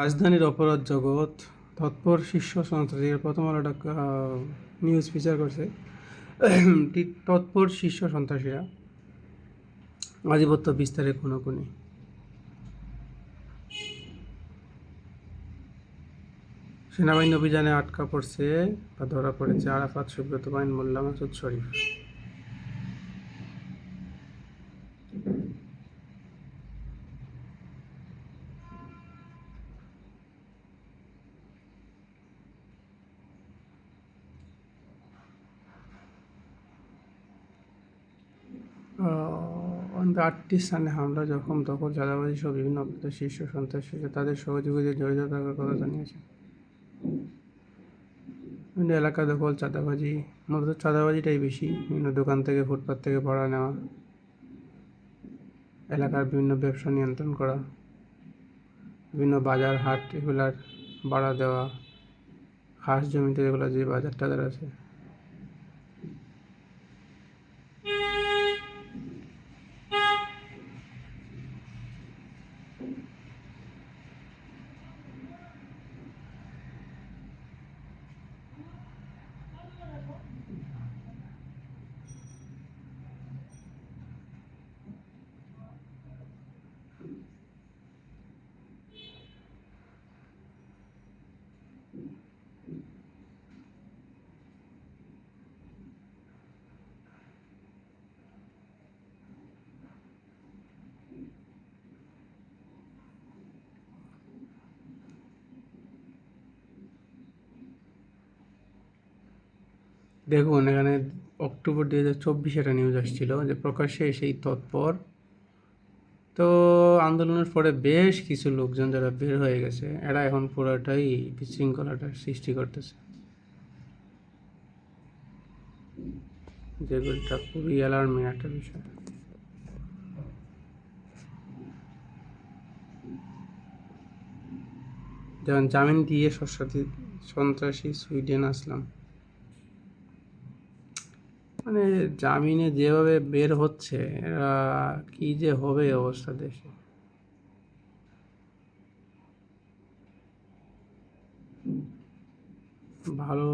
রাজধানীর অপরাধ জগৎ, তৎপর শীর্ষ সন্ত্রাসীর প্রথম আলো নিউজ ফিচার করছে। তৎপর শীর্ষ সন্ত্রাসীরা। আধিপত্য বিস্তারে কোনো কোনি সেনাবাহিনী অভিযানে আটকা পড়ছে বা ধরা পড়েছে আরাফাত সুব্রত বাইন মোল্লা মাসুদ শরীফ। অন্তে আটটি স্থানে হামলা জখম দখল চাঁদাবাজি সহ বিভিন্ন শীর্ষ সন্ত্রাসী তাদের সহযোগীদের জড়িত থাকার কথা জানিয়েছে। বিভিন্ন এলাকা দখল চাঁদাবাজি, মূলত চাঁদাবাজিটাই বেশি, বিভিন্ন দোকান থেকে, ফুটপাত থেকে ভাড়া নেওয়া, এলাকার বিভিন্ন ব্যবসা নিয়ন্ত্রণ করা, বিভিন্ন বাজার হাট, এগুলার ভাড়া দেওয়া, খাস জমিতে যেগুলো যে বাজার টাজার আছে। দেখুন, এখানে অক্টোবর দুই হাজার চব্বিশে একটা নিউজ আসছিল যে প্রকাশ্যে সেই তৎপর। তো আন্দোলনের পরে বেশ কিছু লোকজন যারা বের হয়ে গেছে, এরা এখন পুরোটাই বিশৃঙ্খলাটা সৃষ্টি করতেছে। যেগুলিটা খুবই অ্যালার্মিং একটা বিষয়। যেমন জামিন দিয়ে সন্ত্রাসী সুইডেন আসলাম। মানে জামিনে যেভাবে বের হচ্ছে কি যে হবে অবস্থা দেশে? ভালো